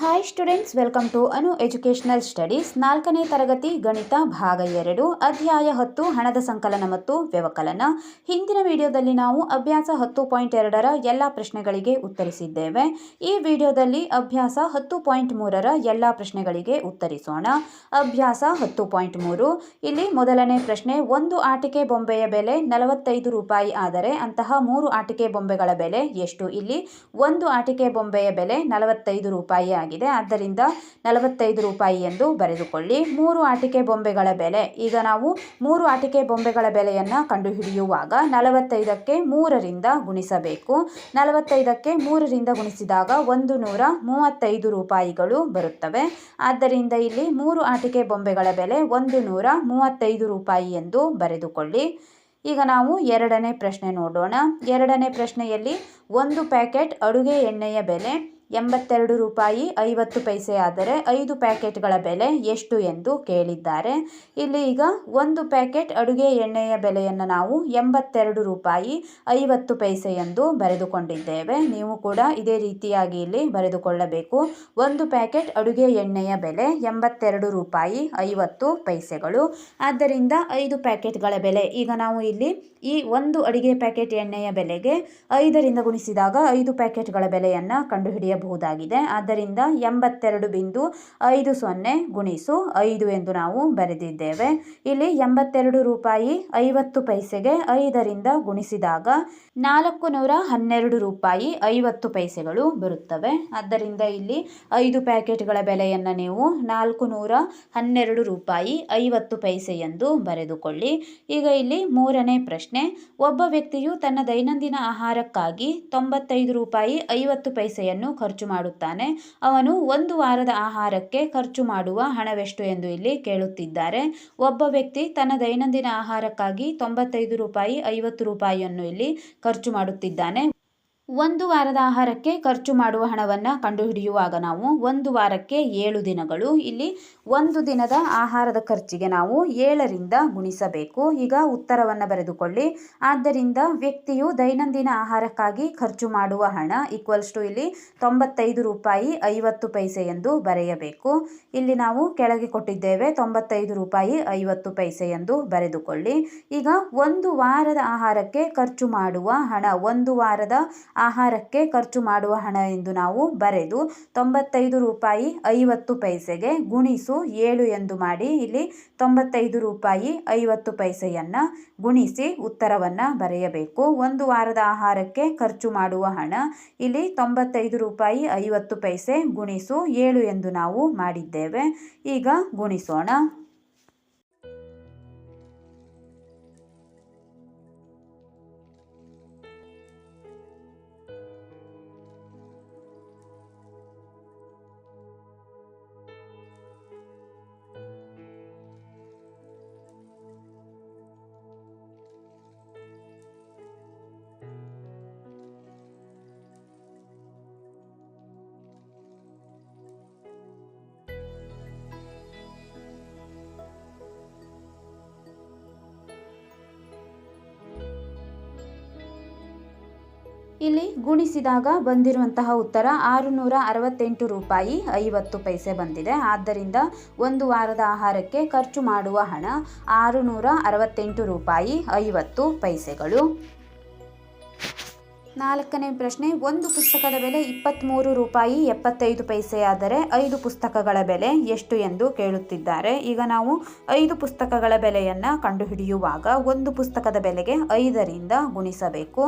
Hi students welcome to Anu educational studies ನಾಲ್ಕನೇ ತರಗತಿ ಗಣಿತ ಭಾಗ ಎರಡು, ಅಧ್ಯಾಯ ಹತ್ತು, ಹಣದ ಸಂಕಲನ ಮತ್ತು ವ್ಯವಕಲನ. ಹಿಂದಿನ ವಿಡಿಯೋದಲ್ಲಿ ನಾವು ಅಭ್ಯಾಸ ಹತ್ತು ಪಾಯಿಂಟ್ ಎರಡರ ಎಲ್ಲ ಪ್ರಶ್ನೆಗಳಿಗೆ ಉತ್ತರಿಸಿದ್ದೇವೆ. ಈ ವಿಡಿಯೋದಲ್ಲಿ ಅಭ್ಯಾಸ ಹತ್ತು ಪಾಯಿಂಟ್ ಮೂರರ ಎಲ್ಲ ಪ್ರಶ್ನೆಗಳಿಗೆ ಉತ್ತರಿಸೋಣ. ಅಭ್ಯಾಸ ಹತ್ತು ಪಾಯಿಂಟ್ ಮೂರು, ಇಲ್ಲಿ ಮೊದಲನೇ ಪ್ರಶ್ನೆ, ಒಂದು ಆಟಿಕೆ ಬೊಂಬೆಯ ಬೆಲೆ ನಲವತ್ತೈದು ರೂಪಾಯಿ ಆದರೆ ಅಂತಹ ಮೂರು ಆಟಿಕೆ ಬೊಂಬೆಗಳ ಬೆಲೆ ಎಷ್ಟು? ಇಲ್ಲಿ ಒಂದು ಆಟಿಕೆ ಬೊಂಬೆಯ ಬೆಲೆ ನಲವತ್ತೈದು ರೂಪಾಯಿ ಆಗಿದೆ. ಆದ್ದರಿಂದ ನಲವತ್ತೈದು ರೂಪಾಯಿ ಎಂದು ಬರೆದುಕೊಳ್ಳಿ. ಮೂರು ಆಟಿಕೆ ಬೊಂಬೆಗಳ ಬೆಲೆ. ಈಗ ನಾವು ಮೂರು ಆಟಿಕೆ ಬೊಂಬೆಗಳ ಬೆಲೆಯನ್ನು ಕಂಡುಹಿಡಿಯುವಾಗ ನಲವತ್ತೈದಕ್ಕೆ ಮೂರರಿಂದ ಗುಣಿಸಬೇಕು. ನಲವತ್ತೈದಕ್ಕೆ ಮೂರರಿಂದ ಗುಣಿಸಿದಾಗ ಒಂದು ನೂರ ಮೂವತ್ತೈದು ರೂಪಾಯಿಗಳು ಬರುತ್ತವೆ. ಆದ್ದರಿಂದ ಇಲ್ಲಿ ಮೂರು ಆಟಿಕೆ ಬೊಂಬೆಗಳ ಬೆಲೆ ಒಂದು ನೂರ ಮೂವತ್ತೈದು ರೂಪಾಯಿ ಎಂದು ಬರೆದುಕೊಳ್ಳಿ. ಈಗ ನಾವು ಎರಡನೇ ಪ್ರಶ್ನೆ ನೋಡೋಣ. ಎರಡನೇ ಪ್ರಶ್ನೆಯಲ್ಲಿ ಒಂದು ಪ್ಯಾಕೆಟ್ ಅಡುಗೆ ಎಣ್ಣೆಯ ಬೆಲೆ ಎಂಬತ್ತೆರಡು ರೂಪಾಯಿ ಐವತ್ತು ಪೈಸೆ ಆದರೆ ಐದು ಪ್ಯಾಕೆಟ್ಗಳ ಬೆಲೆ ಎಷ್ಟು ಎಂದು ಕೇಳಿದ್ದಾರೆ. ಇಲ್ಲಿ ಈಗ ಒಂದು ಪ್ಯಾಕೆಟ್ ಅಡುಗೆ ಎಣ್ಣೆಯ ಬೆಲೆಯನ್ನು ನಾವು ಎಂಬತ್ತೆರಡು ರೂಪಾಯಿ ಐವತ್ತು ಪೈಸೆ ಎಂದು ಬರೆದುಕೊಂಡಿದ್ದೇವೆ. ನೀವು ಕೂಡ ಇದೇ ರೀತಿಯಾಗಿ ಇಲ್ಲಿ ಬರೆದುಕೊಳ್ಳಬೇಕು. ಒಂದು ಪ್ಯಾಕೆಟ್ ಅಡುಗೆ ಎಣ್ಣೆಯ ಬೆಲೆ ಎಂಬತ್ತೆರಡು ರೂಪಾಯಿ ಐವತ್ತು ಪೈಸೆಗಳು. ಆದ್ದರಿಂದ ಐದು ಪ್ಯಾಕೆಟ್ಗಳ ಬೆಲೆ. ಈಗ ನಾವು ಇಲ್ಲಿ ಈ ಒಂದು ಅಡುಗೆ ಪ್ಯಾಕೆಟ್ ಎಣ್ಣೆಯ ಬೆಲೆಗೆ ಐದರಿಂದ ಗುಣಿಸಿದಾಗ ಐದು ಪ್ಯಾಕೆಟ್ಗಳ ಬೆಲೆಯನ್ನು ಕಂಡುಹಿಡಿಯಬಹುದಾಗಿದೆ ಆದ್ದರಿಂದ ಎಂಬತ್ತೆರಡು ಬಿಂದು ಐದು ಸೊನ್ನೆ ಗುಣಿಸು ಐದು ಎಂದು ನಾವು ಬರೆದಿದ್ದೇವೆ. ಇಲ್ಲಿ ಎಂಬತ್ತೆರಡು ರೂಪಾಯಿ ಐವತ್ತು ಪೈಸೆಗೆ ಐದರಿಂದ ಗುಣಿಸಿದಾಗ ನಾಲ್ಕು ನೂರ ಹನ್ನೆರಡು ರೂಪಾಯಿ ಐವತ್ತು ಪೈಸೆಗಳು ಬರುತ್ತವೆ. ಆದ್ದರಿಂದ ಇಲ್ಲಿ ಐದು ಪ್ಯಾಕೆಟ್ಗಳ ಬೆಲೆಯನ್ನು ನೀವು ನಾಲ್ಕು ನೂರ ಹನ್ನೆರಡು ರೂಪಾಯಿ ಐವತ್ತು ಪೈಸೆ ಎಂದು ಬರೆದುಕೊಳ್ಳಿ. ಈಗ ಇಲ್ಲಿ ಮೂರನೇ ಪ್ರಶ್ನೆ, ಒಬ್ಬ ವ್ಯಕ್ತಿಯು ತನ್ನ ದೈನಂದಿನ ಆಹಾರಕ್ಕಾಗಿ ತೊಂಬತ್ತೈದು ರೂಪಾಯಿ ಐವತ್ತು ಪೈಸೆಯನ್ನು ಖರ್ಚು ಮಾಡುತ್ತಾನೆ. ಅವನು ಒಂದು ವಾರದ ಆಹಾರಕ್ಕೆ ಖರ್ಚು ಮಾಡುವ ಹಣವೆಷ್ಟು ಎಂದು ಇಲ್ಲಿ ಕೇಳುತ್ತಿದ್ದಾರೆ. ಒಬ್ಬ ವ್ಯಕ್ತಿ ತನ್ನ ದೈನಂದಿನ ಆಹಾರಕ್ಕಾಗಿ ತೊಂಬತ್ತೈದು ರೂಪಾಯಿ ಐವತ್ತು ರೂಪಾಯಿಯನ್ನು ಇಲ್ಲಿ ಖರ್ಚು ಮಾಡುತ್ತಿದ್ದಾನೆ. ಒಂದು ವಾರದ ಆಹಾರಕ್ಕೆ ಖರ್ಚು ಮಾಡುವ ಹಣವನ್ನು ಕಂಡುಹಿಡಿಯುವಾಗ ನಾವು ಒಂದು ವಾರಕ್ಕೆ ಏಳು ದಿನಗಳು, ಇಲ್ಲಿ ಒಂದು ದಿನದ ಆಹಾರದ ಖರ್ಚಿಗೆ ನಾವು ಏಳರಿಂದ ಗುಣಿಸಬೇಕು. ಈಗ ಉತ್ತರವನ್ನು ಬರೆದುಕೊಳ್ಳಿ. ಆದ್ದರಿಂದ ವ್ಯಕ್ತಿಯು ದೈನಂದಿನ ಆಹಾರಕ್ಕಾಗಿ ಖರ್ಚು ಮಾಡುವ ಹಣ ಈಕ್ವಲ್ಸ್ ಟು ಇಲ್ಲಿ ತೊಂಬತ್ತೈದು ರೂಪಾಯಿ ಐವತ್ತು ಪೈಸೆ ಎಂದು ಬರೆಯಬೇಕು. ಇಲ್ಲಿ ನಾವು ಕೆಳಗೆ ಕೊಟ್ಟಿದ್ದೇವೆ ತೊಂಬತ್ತೈದು ರೂಪಾಯಿ ಐವತ್ತು ಪೈಸೆ ಎಂದು ಬರೆದುಕೊಳ್ಳಿ. ಈಗ ಒಂದು ವಾರದ ಆಹಾರಕ್ಕೆ ಖರ್ಚು ಮಾಡುವ ಹಣ ಒಂದು ವಾರದ ಆಹಾರಕ್ಕೆ ಖರ್ಚು ಮಾಡುವ ಹಣ ಎಂದು ನಾವು ಬರೆದು ತೊಂಬತ್ತೈದು ರೂಪಾಯಿ ಐವತ್ತು ಪೈಸೆಗೆ ಗುಣಿಸು ಏಳು ಎಂದು ಮಾಡಿ ಇಲ್ಲಿ ತೊಂಬತ್ತೈದು ರೂಪಾಯಿ ಐವತ್ತು ಪೈಸೆಯನ್ನು ಗುಣಿಸಿ ಉತ್ತರವನ್ನು ಬರೆಯಬೇಕು. ಒಂದು ವಾರದ ಆಹಾರಕ್ಕೆ ಖರ್ಚು ಮಾಡುವ ಹಣ ಇಲ್ಲಿ ತೊಂಬತ್ತೈದು ರೂಪಾಯಿ ಐವತ್ತು ಪೈಸೆ ಗುಣಿಸು ಏಳು ಎಂದು ನಾವು ಮಾಡಿದ್ದೇವೆ. ಈಗ ಗುಣಿಸೋಣ. ಇಲ್ಲಿ ಗುಣಿಸಿದಾಗ ಬಂದಿರುವಂತಹ ಉತ್ತರ ಆರುನೂರ ಅರವತ್ತೆಂಟು ರೂಪಾಯಿ ಐವತ್ತು ಪೈಸೆ ಬಂದಿದೆ. ಆದ್ದರಿಂದ ಒಂದು ವಾರದ ಆಹಾರಕ್ಕೆ ಖರ್ಚು ಮಾಡುವ ಹಣ ಆರುನೂರ ಅರವತ್ತೆಂಟು ರೂಪಾಯಿ ಐವತ್ತು ಪೈಸೆಗಳು. ನಾಲ್ಕನೇ ಪ್ರಶ್ನೆ, ಒಂದು ಪುಸ್ತಕದ ಬೆಲೆ ಇಪ್ಪತ್ತ್ಮೂರು ರೂಪಾಯಿ ಎಪ್ಪತ್ತೈದು ಪೈಸೆಯಾದರೆ ಐದು ಪುಸ್ತಕಗಳ ಬೆಲೆ ಎಷ್ಟು ಎಂದು ಕೇಳುತ್ತಿದ್ದಾರೆ. ಈಗ ನಾವು ಐದು ಪುಸ್ತಕಗಳ ಬೆಲೆಯನ್ನು ಕಂಡುಹಿಡಿಯುವಾಗ ಒಂದು ಪುಸ್ತಕದ ಬೆಲೆಗೆ ಐದರಿಂದ ಗುಣಿಸಬೇಕು.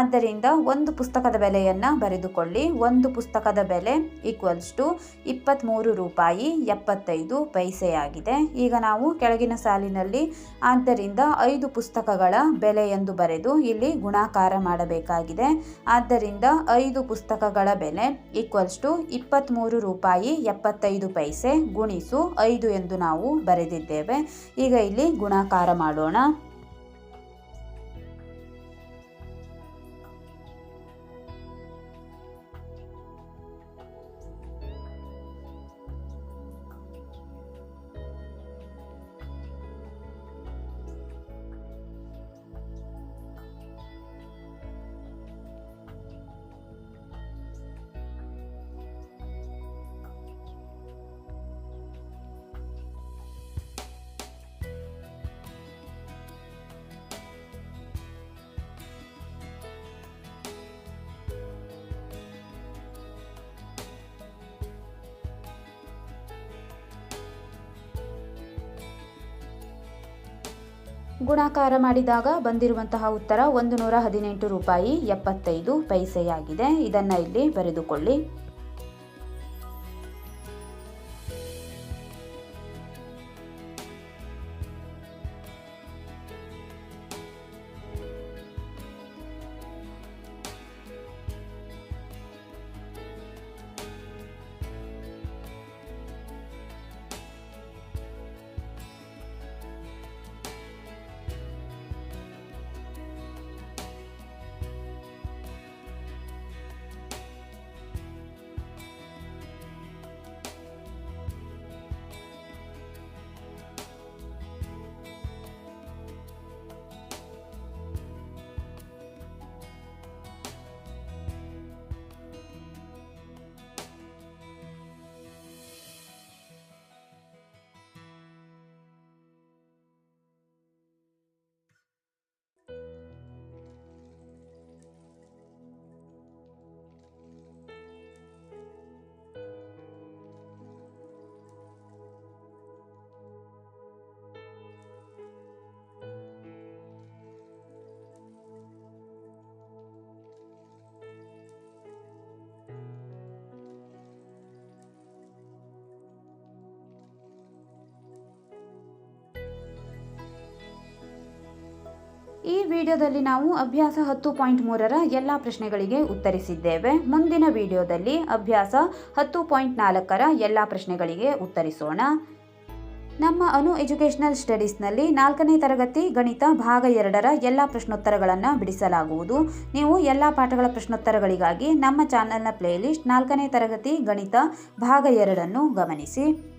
ಆದ್ದರಿಂದ ಒಂದು ಪುಸ್ತಕದ ಬೆಲೆಯನ್ನು ಬರೆದುಕೊಳ್ಳಿ. ಒಂದು ಪುಸ್ತಕದ ಬೆಲೆ ಈಕ್ವಲ್ಸ್ ಟು ಇಪ್ಪತ್ತ್ಮೂರು ರೂಪಾಯಿ ಎಪ್ಪತ್ತೈದು ಪೈಸೆಯಾಗಿದೆ. ಈಗ ನಾವು ಕೆಳಗಿನ ಸಾಲಿನಲ್ಲಿ ಆದ್ದರಿಂದ ಐದು ಪುಸ್ತಕಗಳ ಬೆಲೆ ಎಂದು ಬರೆದು ಇಲ್ಲಿ ಗುಣಾಕಾರ ಮಾಡಬೇಕಾಗಿದೆ. ಆದ್ದರಿಂದ ಐದು ಪುಸ್ತಕಗಳ ಬೆಲೆ ಈಕ್ವಲ್ಸ್ ಟು ಇಪ್ಪತ್ತ್ಮೂರು ರೂಪಾಯಿ ಎಪ್ಪತ್ತೈದು ಪೈಸೆ ಗುಣಿಸು ಐದು ಎಂದು ನಾವು ಬರೆದಿದ್ದೇವೆ. ಈಗ ಇಲ್ಲಿ ಗುಣಾಕಾರ ಮಾಡೋಣ. ಗುಣಾಕಾರ ಮಾಡಿದಾಗ ಬಂದಿರುವಂತಹ ಉತ್ತರ ಒಂದು ನೂರ ಹದಿನೆಂಟು ರೂಪಾಯಿ ಎಪ್ಪತ್ತೈದು ಪೈಸೆಯಾಗಿದೆ. ಇದನ್ನು ಇಲ್ಲಿ ಬರೆದುಕೊಳ್ಳಿ. ಈ ವಿಡಿಯೋದಲ್ಲಿ ನಾವು ಅಭ್ಯಾಸ ಹತ್ತು ಪಾಯಿಂಟ್ ಮೂರರ ಎಲ್ಲ ಪ್ರಶ್ನೆಗಳಿಗೆ ಉತ್ತರಿಸಿದ್ದೇವೆ. ಮುಂದಿನ ವಿಡಿಯೋದಲ್ಲಿ ಅಭ್ಯಾಸ ಹತ್ತು ಪಾಯಿಂಟ್ ನಾಲ್ಕರ ಎಲ್ಲ ಪ್ರಶ್ನೆಗಳಿಗೆ ಉತ್ತರಿಸೋಣ. ನಮ್ಮ ಅನು ಎಜುಕೇಷನಲ್ ಸ್ಟಡೀಸ್ನಲ್ಲಿ ನಾಲ್ಕನೇ ತರಗತಿ ಗಣಿತ ಭಾಗ ಎರಡರ ಎಲ್ಲ ಪ್ರಶ್ನೋತ್ತರಗಳನ್ನು ಬಿಡಿಸಲಾಗುವುದು. ನೀವು ಎಲ್ಲ ಪಾಠಗಳ ಪ್ರಶ್ನೋತ್ತರಗಳಿಗಾಗಿ ನಮ್ಮ ಚಾನಲ್ನ ಪ್ಲೇಲಿಸ್ಟ್ ನಾಲ್ಕನೇ ತರಗತಿ ಗಣಿತ ಭಾಗ ಎರಡನ್ನು ಗಮನಿಸಿ.